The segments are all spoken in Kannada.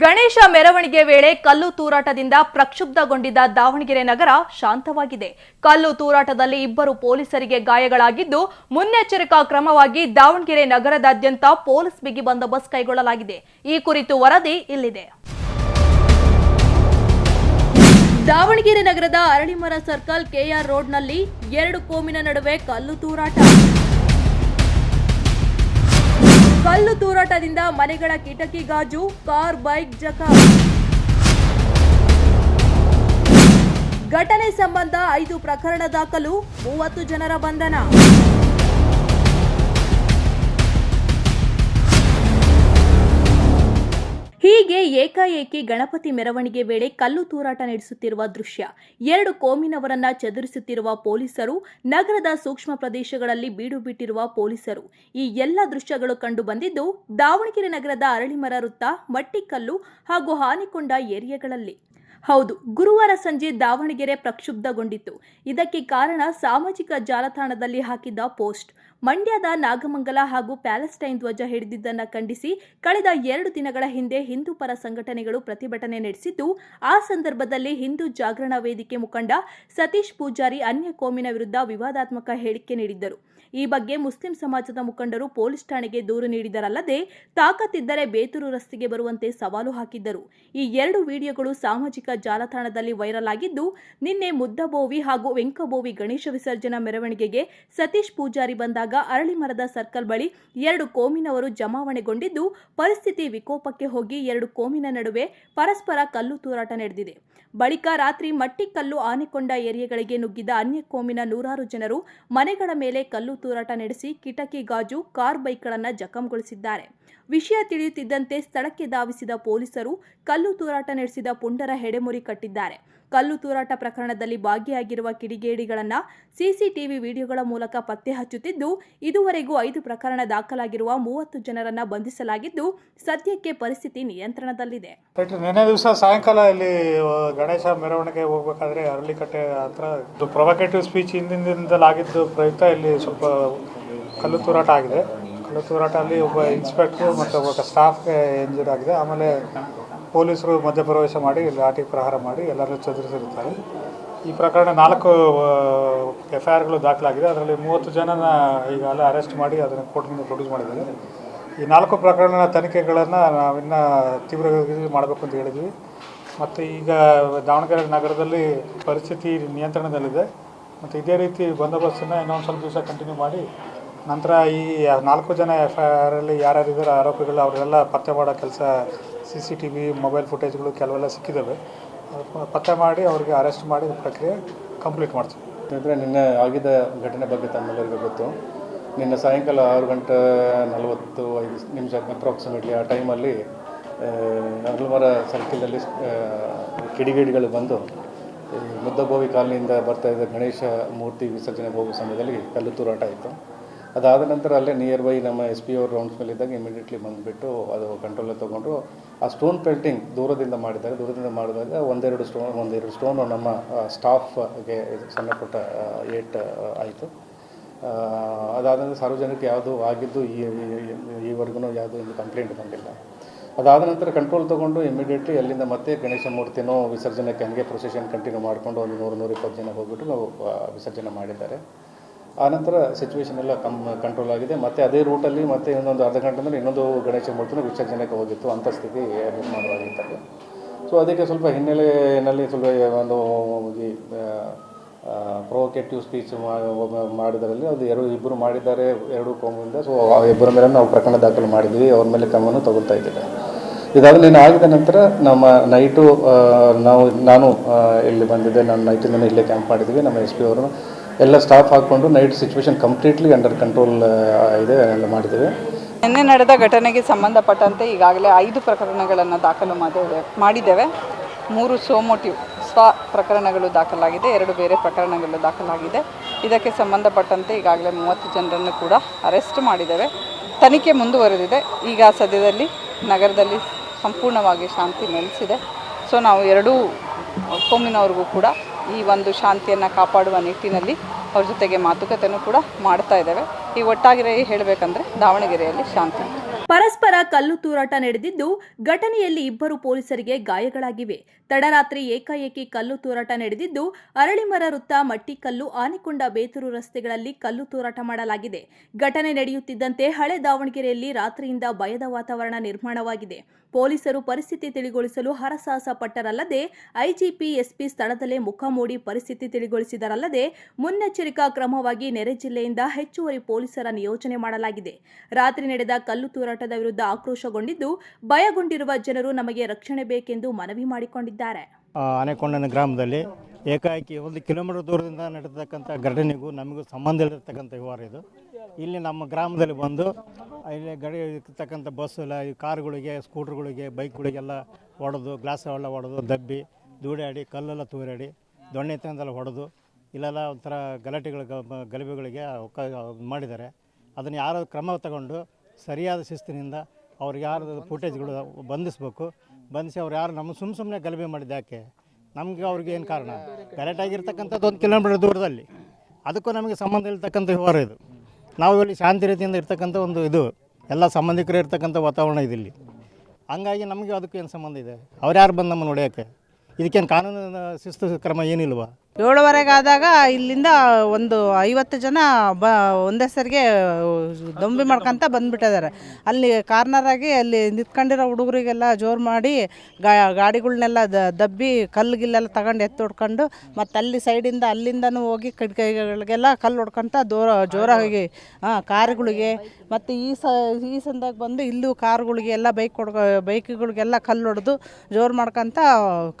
ಗಣೇಶ ಮೆರವಣಿಗೆ ವೇಳೆ ಕಲ್ಲು ತೂರಾಟದಿಂದ ಪ್ರಕ್ಷುಬ್ಧಗೊಂಡಿದ್ದ ದಾವಣಗೆರೆ ನಗರ ಶಾಂತವಾಗಿದೆ. ಕಲ್ಲು ತೂರಾಟದಲ್ಲಿ ಇಬ್ಬರು ಪೊಲೀಸರಿಗೆ ಗಾಯಗಳಾಗಿದ್ದು, ಮುನ್ನೆಚ್ಚರಿಕಾ ಕ್ರಮವಾಗಿ ದಾವಣಗೆರೆ ನಗರದಾದ್ಯಂತ ಪೊಲೀಸ್ ಬಿಗಿ ಬಂದೋಬಸ್ತ್ ಕೈಗೊಳ್ಳಲಾಗಿದೆ. ಈ ಕುರಿತು ವರದಿ ಇಲ್ಲಿದೆ. ದಾವಣಗೆರೆ ನಗರದ ಅರಳಿಮರ ಸರ್ಕಲ್ ಕೆಆರ್ ರೋಡ್ನಲ್ಲಿ ಎರಡು ಕೋಮಿನ ನಡುವೆ ಕಲ್ಲು ತೂರಾಟ. ಕಲ್ಲು ತೂರಾಟದಿಂದ ಮನೆಗಳ ಕಿಟಕಿ ಗಾಜು, ಕಾರ್, ಬೈಕ್ ಜಖ. ಘಟನೆ ಸಂಬಂಧ ಐದು ಪ್ರಕರಣ ದಾಖಲು, ಮೂವತ್ತು ಜನರ ಬಂಧನ. ಹೀಗೆ ಏಕಾಏಕಿ ಗಣಪತಿ ಮೆರವಣಿಗೆ ವೇಳೆ ಕಲ್ಲು ತೂರಾಟ ನಡೆಸುತ್ತಿರುವ ದೃಶ್ಯ. ಎರಡು ಕೋಮಿನವರನ್ನ ಚದುರಿಸುತ್ತಿರುವ ಪೊಲೀಸರು ನಗರದ ಸೂಕ್ಷ್ಮ ಪ್ರದೇಶಗಳಲ್ಲಿ ಬೀಡು ಬಿಟ್ಟಿರುವ ಪೊಲೀಸರು. ಈ ಎಲ್ಲ ದೃಶ್ಯಗಳು ಕಂಡು ಬಂದಿದ್ದು ದಾವಣಗೆರೆ ನಗರದ ಅರಳಿಮರ ವೃತ್ತ, ಮಟ್ಟಿಕಲ್ಲು ಹಾಗೂ ಹಾನಿಕೊಂಡ ಏರಿಯಾಗಳಲ್ಲಿ. ಹೌದು, ಗುರುವಾರ ಸಂಜೆ ದಾವಣಗೆರೆ ಪ್ರಕ್ಷುಬ್ಧಗೊಂಡಿತ್ತು. ಇದಕ್ಕೆ ಕಾರಣ ಸಾಮಾಜಿಕ ಜಾಲತಾಣದಲ್ಲಿ ಹಾಕಿದ್ದ ಪೋಸ್ಟ್. ಮಂಡ್ಯದ ನಾಗಮಂಗಲ ಹಾಗೂ ಪ್ಯಾಲೆಸ್ಟೈನ್ ಧ್ವಜ ಹಿಡಿದಿದ್ದನ್ನು ಖಂಡಿಸಿ ಕಳೆದ ಎರಡು ದಿನಗಳ ಹಿಂದೆ ಹಿಂದೂ ಪರ ಸಂಘಟನೆಗಳು ಪ್ರತಿಭಟನೆ ನಡೆಸಿದ್ದು, ಆ ಸಂದರ್ಭದಲ್ಲಿ ಹಿಂದೂ ಜಾಗರಣ ವೇದಿಕೆ ಮುಖಂಡ ಸತೀಶ್ ಪೂಜಾರಿ ಅನ್ಯ ಕೋಮಿನ ವಿರುದ್ಧ ವಿವಾದಾತ್ಮಕ ಹೇಳಿಕೆ ನೀಡಿದ್ದರು. ಈ ಬಗ್ಗೆ ಮುಸ್ಲಿಂ ಸಮಾಜದ ಮುಖಂಡರು ಪೊಲೀಸ್ ಠಾಣೆಗೆ ದೂರು ನೀಡಿದರಲ್ಲದೆ ತಾಕತ್ತಿದ್ದರೆ ಬೇತೂರು ರಸ್ತೆಗೆ ಬರುವಂತೆ ಸವಾಲು ಹಾಕಿದ್ದರು. ಈ ಎರಡು ವಿಡಿಯೋಗಳು ಸಾಮಾಜಿಕ ಜಾಲತಾಣದಲ್ಲಿ ವೈರಲ್ ಆಗಿದ್ದು, ನಿನ್ನೆ ಮುದ್ದಬೋವಿ ಹಾಗೂ ವೆಂಕಬೋವಿ ಗಣೇಶ ವಿಸರ್ಜನಾ ಮೆರವಣಿಗೆಗೆ ಸತೀಶ್ ಪೂಜಾರಿ ಬಂದಾಗ ಅರಳಿಮರದ ಸರ್ಕಲ್ ಬಳಿ ಎರಡು ಕೋಮಿನವರು ಜಮಾವಣೆಗೊಂಡಿದ್ದು, ಪರಿಸ್ಥಿತಿ ವಿಕೋಪಕ್ಕೆ ಹೋಗಿ ಎರಡು ಕೋಮಿನ ನಡುವೆ ಪರಸ್ಪರ ಕಲ್ಲು ತೂರಾಟ ನಡೆದಿದೆ. ಬಳಿಕ ರಾತ್ರಿ ಮಟ್ಟಿಕಲ್ಲು ಆನೆಕೊಂಡ ಏರಿಯಾಗಳಿಗೆ ನುಗ್ಗಿದ ಅನ್ಯ ಕೋಮಿನ ನೂರಾರು ಜನರು ಮನೆಗಳ ಮೇಲೆ ಕಲ್ಲು ತೂರಾಟ ನಡೆಸಿ ಕಿಟಕಿ ಗಾಜು ಕಾರ್ ಬೈಕ್ಗಳನ್ನು ಜಖಂಗೊಳಿಸಿದ್ದಾರೆ. ವಿಷಯ ತಿಳಿಯುತ್ತಿದ್ದಂತೆ ಸ್ಥಳಕ್ಕೆ ಧಾವಿಸಿದ ಪೊಲೀಸರು ಕಲ್ಲು ತೂರಾಟ ನಡೆಸಿದ ಪುಂಡರ ಹೆಡೆಮುರಿ ಕಟ್ಟಿದ್ದಾರೆ. ಕಲ್ಲು ತೂರಾಟ ಪ್ರಕರಣದಲ್ಲಿ ಭಾಗಿಯಾಗಿರುವ ಕಿಡಿಗೇಡಿಗಳನ್ನು ಸಿಸಿಟಿವಿ ವಿಡಿಯೋಗಳ ಮೂಲಕ ಪತ್ತೆ ಹಚ್ಚುತ್ತಿದ್ದು, ಇದುವರೆಗೂ ಐದು ಪ್ರಕರಣ ದಾಖಲಾಗಿರುವ ಮೂವತ್ತು ಜನರನ್ನ ಬಂಧಿಸಲಾಗಿದ್ದು, ಸದ್ಯಕ್ಕೆ ಪರಿಸ್ಥಿತಿ ನಿಯಂತ್ರಣದಲ್ಲಿದೆ. ನಿನ್ನೆ ದಿವಸ ಸಾಯಂಕಾಲ ಇಲ್ಲಿ ಗಣೇಶ ಮೆರವಣಿಗೆ ಹೋಗ್ಬೇಕಾದ್ರೆ ಅರಳಿಕಟ್ಟೆ ಹತ್ರ ಪ್ರೊವೊಕೇಟಿವ್ ಸ್ಪೀಚ್ ಹಿಂದಿನಿಂದಲಾಗಿದ್ದು ಪ್ರಯುಕ್ತ ಇಲ್ಲಿ ಸ್ವಲ್ಪ ಕಲ್ಲು ತೂರಾಟ ಆಗಿದೆ. ಕಲ್ಲು ಹೋರಾಟದಲ್ಲಿ ಒಬ್ಬ ಇನ್ಸ್ಪೆಕ್ಟ್ರು ಮತ್ತು ಒಬ್ಬ ಸ್ಟಾಫ್ಗೆ ಇಂಜೂರ್ ಆಗಿದೆ. ಆಮೇಲೆ ಪೊಲೀಸರು ಮಧ್ಯಪ್ರವೇಶ ಮಾಡಿ ಲಾಠಿ ಪ್ರಹಾರ ಮಾಡಿ ಎಲ್ಲರೂ ಚದುರಿಸಿರುತ್ತಾರೆ. ಈ ಪ್ರಕರಣ ನಾಲ್ಕು ಎಫ್ ಐ ಆರ್ಗಳು ದಾಖಲಾಗಿದೆ. ಅದರಲ್ಲಿ ಮೂವತ್ತು ಜನನ ಈಗಾಗಲೇ ಅರೆಸ್ಟ್ ಮಾಡಿ, ಅದನ್ನು ಕೋರ್ಟ್ನಿಂದ ಪ್ರೊಡ್ಯೂಸ್ ಮಾಡಿದ್ದಾರೆ. ಈ ನಾಲ್ಕು ಪ್ರಕರಣ ತನಿಖೆಗಳನ್ನು ನಾವಿನ್ನು ತೀವ್ರವಾಗಿ ಮಾಡಬೇಕು ಅಂತ ಹೇಳಿದ್ವಿ. ಮತ್ತು ಈಗ ದಾವಣಗೆರೆ ನಗರದಲ್ಲಿ ಪರಿಸ್ಥಿತಿ ನಿಯಂತ್ರಣದಲ್ಲಿದೆ. ಮತ್ತು ಇದೇ ರೀತಿ ಬಂದೋಬಸ್ತನ್ನು ಇನ್ನೊಂದು ಸ್ವಲ್ಪ ದಿವಸ ಕಂಟಿನ್ಯೂ ಮಾಡಿ ನಂತರ ಈ ನಾಲ್ಕು ಜನ ಎಫ್ ಐ ಆರಲ್ಲಿ ಯಾರ್ಯಾರಿದ್ದಾರೆ ಆರೋಪಿಗಳು ಅವರೆಲ್ಲ ಪತ್ತೆ ಮಾಡೋ ಕೆಲಸ C C T V mobile ಫುಟೇಜ್ಗಳು ಕೆಲವೆಲ್ಲ ಸಿಕ್ಕಿದ್ದಾವೆ ಪತ್ತೆ ಮಾಡಿ ಅವ್ರಿಗೆ ಅರೆಸ್ಟ್ ಮಾಡಿ ಪ್ರಕ್ರಿಯೆ ಕಂಪ್ಲೀಟ್ ಮಾಡ್ತೀವಿ. ಅಂದರೆ ನಿನ್ನೆ ಆಗಿದ್ದ ಘಟನೆ ಬಗ್ಗೆ ತಮ್ಮೆಲ್ಲರಿಗೂ ಗೊತ್ತು. ನಿನ್ನೆ ಸಾಯಂಕಾಲ ಆರು ಗಂಟೆ ನಲವತ್ತು ಐದು ನಿಮಿಷ ಅಪ್ರಾಕ್ಸಿಮೇಟ್ಲಿ ಆ ಟೈಮಲ್ಲಿ ನಗಲ್ಮರ ಸರ್ಕಲಲ್ಲಿ ಕಿಡಿಗೇಡಿಗಳು ಬಂದು ಮುದ್ದಭೋವಿ ಕಾಲನಿಯಿಂದ ಬರ್ತಾ ಇದ್ದ ಗಣೇಶ ಮೂರ್ತಿ ವಿಸರ್ಜನೆ ಹೋಗುವ ಸಮಯದಲ್ಲಿ ಕಲ್ಲು ತೂರಾಟ ಆಯಿತು. ಅದಾದ ನಂತರ ಅಲ್ಲೇ ನಿಯರ್ ಬೈ ನಮ್ಮ ಎಸ್ ಪಿ ಅವ್ರ ರೌಂಡ್ಸ್ ಮೇಲೆ ಇದ್ದಾಗ ಇಮಿಡಿಯೇಟ್ಲಿ ಬಂದುಬಿಟ್ಟು ಅದು ಕಂಟ್ರೋಲಲ್ಲಿ ತೊಗೊಂಡ್ರು. ಆ ಸ್ಟೋನ್ ಪೇಂಟಿಂಗ್ ದೂರದಿಂದ ಮಾಡಿದಾಗ ದೂರದಿಂದ ಮಾಡಿದಾಗ ಒಂದೆರಡು ಸ್ಟೋನ್ ಒಂದೆರಡು ಸ್ಟೋನು ನಮ್ಮ ಸ್ಟಾಫ್ಗೆ ಸಣ್ಣ ಪುಟ್ಟ ಏಟ್ ಆಯಿತು. ಅದಾದ ಸಾರ್ವಜನಿಕ ಯಾವುದು ಆಗಿದ್ದು ಈ, ಈ- ಈವರೆಗೂ ಯಾವುದೂ ಒಂದು ಕಂಪ್ಲೇಂಟ್ ಬಂದಿಲ್ಲ. ಅದಾದ ನಂತರ ಕಂಟ್ರೋಲ್ ತೊಗೊಂಡು ಇಮಿಡಿಯೇಟ್ಲಿ ಅಲ್ಲಿಂದ ಮತ್ತೆ ಗಣೇಶ ಮೂರ್ತಿನೂ ವಿಸರ್ಜನೆಗೆ ಹಂಗೆ ಪ್ರೊಸೆಷನ್ ಕಂಟಿನ್ಯೂ ಮಾಡಿಕೊಂಡು ಒಂದು ನೂರು, ನೂರಿಪ್ಪತ್ತು ಜನ ಹೋಗ್ಬಿಟ್ಟು ನಾವು ವಿಸರ್ಜನೆ ಮಾಡಿದ್ದಾರೆ. ಆನಂತರ ಸಿಚುವೇಶನ್ ಎಲ್ಲ ಕಮ್ ಕಂಟ್ರೋಲ್ ಆಗಿದೆ. ಮತ್ತೆ ಅದೇ ರೂಟಲ್ಲಿ ಮತ್ತೆ ಇನ್ನೊಂದು ಅರ್ಧ ಗಂಟೆ ಅಂದರೆ ಇನ್ನೊಂದು ಗಣೇಶ ಮೂರ್ತಿನ ವಿಸರ್ಜನೆಗೆ ಹೋಗಿತ್ತು. ಅಂಥ ಸ್ಥಿತಿ ನಿರ್ಮಾಣವಾಗಿತ್ತು ಸೊ ಅದಕ್ಕೆ ಸ್ವಲ್ಪ ಹಿನ್ನೆಲೆಯಲ್ಲಿ ಸ್ವಲ್ಪ ಒಂದು, ಈ ಪ್ರೊವೊಕೇಟಿವ್ ಸ್ಪೀಚ್ ಮಾಡಿದರಲ್ಲಿ ಅದು ಎರಡು ಇಬ್ಬರು ಮಾಡಿದ್ದಾರೆ, ಎರಡು ಕೋಮಿಂದ ಸೊ ಆ ಇಬ್ಬರ ಮೇಲೆ ನಾವು ಪ್ರಕರಣ ದಾಖಲು ಮಾಡಿದ್ವಿ. ಅವ್ರ ಮೇಲೆ ಕ್ರಮವನ್ನು ತಗೊಳ್ತಾ ಇದ್ದೇವೆ. ಇದಾದ ನಿನ್ನೆ ಆಗಿದ ನಂತರ ನಮ್ಮ ನೈಟು ನಾವು, ನಾನು ಇಲ್ಲಿ ಬಂದಿದ್ದೆ. ನಾನು ನೈಟಿಂದ ಇಲ್ಲೇ ಕ್ಯಾಂಪ್ ಮಾಡಿದ್ವಿ. ನಮ್ಮ ಎಸ್ ಪಿ ಅವರು ಎಲ್ಲ ಸ್ಟಾಫ್ ಹಾಕೊಂಡು night situation completely under control ಇದೆ, ಎಲ್ಲ ಮಾಡಿದ್ದೇವೆ. ನಿನ್ನೆ ನಡೆದ ಘಟನೆಗೆ ಸಂಬಂಧಪಟ್ಟಂತೆ ಈಗಾಗಲೇ ಐದು ಪ್ರಕರಣಗಳನ್ನು ದಾಖಲು ಮಾಡಿದ್ದೇವೆ ಮಾಡಿದ್ದೇವೆ. ಮೂರು ಸೋಮೋಟಿವ್ ಸ್ವ ಪ್ರಕರಣಗಳು ದಾಖಲಾಗಿದೆ, ಎರಡು ಬೇರೆ ಪ್ರಕರಣಗಳು ದಾಖಲಾಗಿದೆ. ಇದಕ್ಕೆ ಸಂಬಂಧಪಟ್ಟಂತೆ ಈಗಾಗಲೇ ಮೂವತ್ತು ಜನರನ್ನು ಕೂಡ ಅರೆಸ್ಟ್ ಮಾಡಿದ್ದೇವೆ. ತನಿಖೆ ಮುಂದುವರೆದಿದೆ. ಈಗ ಸದ್ಯದಲ್ಲಿ ನಗರದಲ್ಲಿ ಸಂಪೂರ್ಣವಾಗಿ ಶಾಂತಿ ನೆಲೆಸಿದೆ. ಸೊ ನಾವು ಎರಡೂ ಕೋಮಿನವ್ರಿಗೂ ಕೂಡ ಈ ಒಂದು ಶಾಂತಿಯನ್ನು ಕಾಪಾಡುವ ನಿಟ್ಟಿನಲ್ಲಿ ಅವ್ರ ಜೊತೆಗೆ ಮಾತುಕತೆನೂ ಕೂಡ ಮಾಡ್ತಾ ಇದ್ದೇವೆ. ಈ ಒಟ್ಟಾಗಿರೋ ಹೇಳಬೇಕಂದ್ರೆ ದಾವಣಗೆರೆಯಲ್ಲಿ ಶಾಂತಿ. ಪರಸ್ಪರ ಕಲ್ಲು ತೂರಾಟ ನಡೆದಿದ್ದು, ಘಟನೆಯಲ್ಲಿ ಇಬ್ಬರು ಪೊಲೀಸರಿಗೆ ಗಾಯಗಳಾಗಿವೆ. ತಡರಾತ್ರಿ ಏಕಾಏಕಿ ಕಲ್ಲು ತೂರಾಟ ನಡೆದಿದ್ದು, ಅರಳಿಮರ ವೃತ್ತ ಮಟ್ಟಿಕಲ್ಲು ಆನೆಕೊಂಡ ಬೇತೂರು ರಸ್ತೆಗಳಲ್ಲಿ ಕಲ್ಲು ತೂರಾಟ ಮಾಡಲಾಗಿದೆ. ಘಟನೆ ನಡೆಯುತ್ತಿದ್ದಂತೆ ಹಳೆ ದಾವಣಗೆರೆಯಲ್ಲಿ ರಾತ್ರಿಯಿಂದ ಭಯದ ವಾತಾವರಣ ನಿರ್ಮಾಣವಾಗಿದೆ. ಪೊಲೀಸರು ಪರಿಸ್ಥಿತಿ ತಿಳಿಗೊಳಿಸಲು ಹರಸಾಹಸ ಪಟ್ಟರಲ್ಲದೆ ಐಜಿಪಿ, ಎಸ್ಪಿ ಸ್ಥಳದಲ್ಲೇ ಮುಖ ಮೂಡಿ ಪರಿಸ್ಥಿತಿ ತಿಳಿಗೊಳಿಸಿದರಲ್ಲದೆ, ಮುನ್ನೆಚ್ಚರಿಕಾ ಕ್ರಮವಾಗಿ ನೆರೆ ಜಿಲ್ಲೆಯಿಂದ ಹೆಚ್ಚುವರಿ ಪೊಲೀಸರ ನಿಯೋಜನೆ ಮಾಡಲಾಗಿದೆ. ರಾತ್ರಿ ನಡೆದ ಕಲ್ಲು ತೂರಾಟದ ವಿರುದ್ಧ ಆಕ್ರೋಶಗೊಂಡಿದ್ದು, ಭಯಗೊಂಡಿರುವ ಜನರು ನಮಗೆ ರಕ್ಷಣೆ ಬೇಕೆಂದು ಮನವಿ ಮಾಡಿಕೊಂಡಿದ್ದಾರೆ. ಆನೆಕೊಂಡನ ಗ್ರಾಮದಲ್ಲಿ ಏಕಾಏಕಿ ಒಂದು ಕಿಲೋಮೀಟರ್ ದೂರದಿಂದ ನಡೆತಕ್ಕಂಥ ಘಟನೆಗೂ ನಮಗೂ ಸಂಬಂಧ ಇರತಕ್ಕಂಥ ವ್ಯವಹಾರ ಇದು. ಇಲ್ಲಿ ನಮ್ಮ ಗ್ರಾಮದಲ್ಲಿ ಬಂದು, ಇಲ್ಲಿ ಗಡಿ ಇರ್ತಕ್ಕಂಥ ಬಸ್ಸೆಲ್ಲ ಈ ಕಾರುಗಳಿಗೆ ಸ್ಕೂಟ್ರ್ಗಳಿಗೆ ಬೈಕ್ಗಳಿಗೆಲ್ಲ ಹೊಡೆದು ಗ್ಲಾಸ್ ಎಲ್ಲ ಹೊಡೆದು, ದಬ್ಬಿ, ದೂಡಾಡಿ, ಕಲ್ಲೆಲ್ಲ ತೂರಾಡಿ, ದೊಣ್ಣೆ ತಂದೆಲ್ಲ ಹೊಡೆದು, ಇಲ್ಲೆಲ್ಲ ಒಂಥರ ಗಲಾಟೆಗಳ, ಗಲಭೆಗಳಿಗೆ ಮಾಡಿದ್ದಾರೆ. ಅದನ್ನು ಯಾರು ಕ್ರಮ ತಗೊಂಡು ಸರಿಯಾದ ಶಿಸ್ತಿನಿಂದ ಅವ್ರಿಗೆ ಯಾರು ಫುಟೇಜ್ಗಳು ಬಂಧಿಸ್ಬೇಕು. ಬಂಧಿಸಿ ಅವ್ರು ಯಾರು ನಮ್ಮ ಸುಮ್ಮ ಸುಮ್ಮನೆ ಗಲಭೆ ಮಾಡಿದ್ದು ಯಾಕೆ? ನಮಗೆ ಅವ್ರಿಗೆ ಏನು ಕಾರಣ? ಕರೆಕ್ಟ್ ಆಗಿರ್ತಕ್ಕಂಥದ್ದು ಒಂದು ಕಿಲೋಮೀಟರ್ ದೂರದಲ್ಲಿ. ಅದಕ್ಕೂ ನಮಗೆ ಸಂಬಂಧ ಇರ್ತಕ್ಕಂಥ ವ್ಯವಹಾರ ಇದು. ನಾವು ಇಲ್ಲಿ ಶಾಂತಿ ರೀತಿಯಿಂದ ಇರ್ತಕ್ಕಂಥ ಒಂದು ಇದು. ಎಲ್ಲ ಸಂಬಂಧಿಕರು ಇರ್ತಕ್ಕಂಥ ವಾತಾವರಣ ಇದಿಲ್ಲಿ ಹಂಗಾಗಿ ನಮಗೆ ಅದಕ್ಕೂ ಏನು ಸಂಬಂಧ ಇದೆ? ಅವ್ರು ಯಾರು ಬಂದು ನಮ್ಮನ್ನು ಹೊಡೆಯೋಕ್ಕೆ? ಇದಕ್ಕೇನು ಕಾನೂನು ಶಿಸ್ತು ಕ್ರಮ ಏನಿಲ್ವಾ? ಏಳುವರೆಗೆ ಆದಾಗ ಇಲ್ಲಿಂದ ಒಂದು ಐವತ್ತು ಜನ ಬ, ಒಂದೇ ಸರಿಗೆ ದೊಂಬಿ ಮಾಡ್ಕೊಂತ ಬಂದ್ಬಿಟ್ಟಿದ್ದಾರೆ. ಅಲ್ಲಿ ಕಾರ್ನರ್ ಆಗಿ ಅಲ್ಲಿ ನಿಂತ್ಕೊಂಡಿರೋ ಹುಡುಗರಿಗೆಲ್ಲ ಜೋರು ಮಾಡಿ ಗಾಡಿಗಳನ್ನೆಲ್ಲ ದಬ್ಬಿ ಕಲ್ಲುಗಿಲ್ಲೆಲ್ಲ ತಗೊಂಡು ಎತ್ತು ಹೊಡ್ಕೊಂಡು ಮತ್ತು ಅಲ್ಲಿ ಸೈಡಿಂದ ಅಲ್ಲಿಂದನೂ ಹೋಗಿ ಕಡ್ಕೈಗಳಿಗೆಲ್ಲ ಕಲ್ಲು ಹೊಡ್ಕೊಂತ ದೂರ, ಜೋರಾಗಿ ಹಾಂ ಕಾರುಗಳಿಗೆ ಮತ್ತು ಈ ಸ, ಈ ಸಂದಾಗ ಬಂದು ಇಲ್ಲೂ ಕಾರುಗಳಿಗೆ ಎಲ್ಲ ಬೈಕ್ ಹೊಡ್ಕೊ, ಬೈಕ್ಗಳಿಗೆಲ್ಲ ಕಲ್ಲು ಹೊಡೆದು ಜೋರು ಮಾಡ್ಕೊಂತ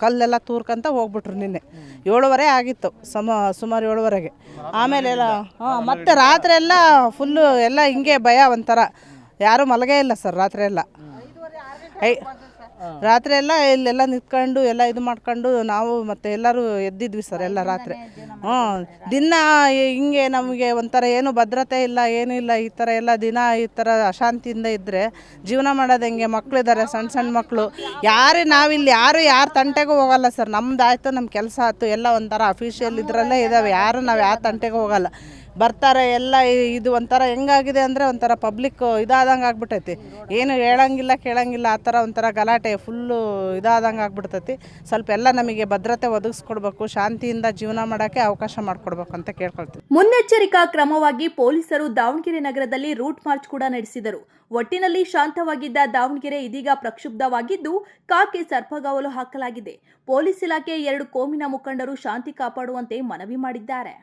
ಕಲ್ಲೆಲ್ಲ ತೂರ್ಕೊಂತ ಹೋಗ್ಬಿಟ್ರು ನಿನ್ನೆ. ಏಳುವರೆ ಆಗಿತ್ತು ಸಮ ಸುಮಾರು ಏಳುವರೆಗೆ. ಆಮೇಲೆ ಎಲ್ಲ ಹಾಂ ಮತ್ತೆ ರಾತ್ರಿ ಎಲ್ಲ ಫುಲ್ಲು ಎಲ್ಲ ಹಿಂಗೆ ಭಯ ಒಂಥರ. ಯಾರೂ ಮಲಗೇ ಇಲ್ಲ ಸರ್ ರಾತ್ರಿ ಎಲ್ಲ. ಐ ರಾತ್ರಿ ಎಲ್ಲ ಇಲ್ಲೆಲ್ಲ ನಿಂತ್ಕೊಂಡು ಎಲ್ಲ ಇದು ಮಾಡ್ಕೊಂಡು ನಾವು ಮತ್ತೆ ಎಲ್ಲರೂ ಎದ್ದಿದ್ವಿ ಸರ್ ಎಲ್ಲ ರಾತ್ರಿ. ಹ್ಞೂ ದಿನ ಹಿಂಗೆ ನಮಗೆ ಒಂಥರ ಏನು ಭದ್ರತೆ ಇಲ್ಲ ಏನೂ ಇಲ್ಲ ಈ ಥರ ಎಲ್ಲ ದಿನ ಈ ಥರ ಅಶಾಂತಿಯಿಂದ ಇದ್ದರೆ ಜೀವನ ಮಾಡೋದು ಹೆಂಗೆ? ಮಕ್ಕಳಿದ್ದಾರೆ ಸಣ್ಣ ಸಣ್ಣ ಮಕ್ಕಳು ಯಾರು ನಾವಿಲ್ಲಿ ಯಾರು ಯಾರ ತಂಟೆಗೂ ಹೋಗಲ್ಲ ಸರ್. ನಮ್ದು ಆಯಿತು ನಮ್ಮ ಕೆಲಸ ಆಯ್ತು ಎಲ್ಲ ಒಂಥರ ಅಫಿಷಿಯಲ್ ಇದರಲ್ಲೇ ಇದ್ದಾವೆ ಯಾರು ನಾವು ಯಾವ ತಂಟೆಗೂ ಹೋಗಲ್ಲ. ಬರ್ತಾರೆ ಎಲ್ಲ ಇದು ಒಂಥರ ಹೆಂಗಾಗಿದೆ ಅಂದರೆ ಒಂಥರ ಪಬ್ಲಿಕ್ ಇದಾದಂಗೆ ಆಗ್ಬಿಟ್ಟೈತಿ. ಏನು ಹೇಳಂಗಿಲ್ಲ, ಕೇಳಂಗಿಲ್ಲ, ಆ ಥರ ಒಂಥರ ಗಲಾಟೆ ಫುಲ್ಲು ಇದಾದಂಗೆ ಆಗ್ಬಿಡ್ತೈತಿ. ಸ್ವಲ್ಪ ಎಲ್ಲ ನಮಗೆ ಭದ್ರತೆ ಒದಗಿಸ್ಕೊಡ್ಬೇಕು, ಶಾಂತಿಯಿಂದ ಜೀವನ ಮಾಡೋಕ್ಕೆ ಅವಕಾಶ ಮಾಡಿಕೊಡ್ಬೇಕು ಅಂತ ಕೇಳ್ಕೊಳ್ತೀವಿ ಮುನ್ನೆಚ್ಚರಿಕಾ ಕ್ರಮವಾಗಿ ಪೊಲೀಸರು ದಾವಣಗೆರೆ ನಗರದಲ್ಲಿ ರೂಟ್ ಮಾರ್ಚ್ ಕೂಡ ನಡೆಸಿದರು. ಒಟ್ಟಿನಲ್ಲಿ ಶಾಂತವಾಗಿದ್ದ ದಾವಣಗೆರೆ ಇದೀಗ ಪ್ರಕ್ಷುಬ್ಧವಾಗಿದ್ದು, ಕಾಕೆ ಸರ್ಪಗಾವಲು ಹಾಕಲಾಗಿದೆ. ಪೊಲೀಸ್ ಇಲಾಖೆ ಎರಡು ಕೋಮಿನ ಮುಖಂಡರು ಶಾಂತಿ ಕಾಪಾಡುವಂತೆ ಮನವಿ ಮಾಡಿದ್ದಾರೆ.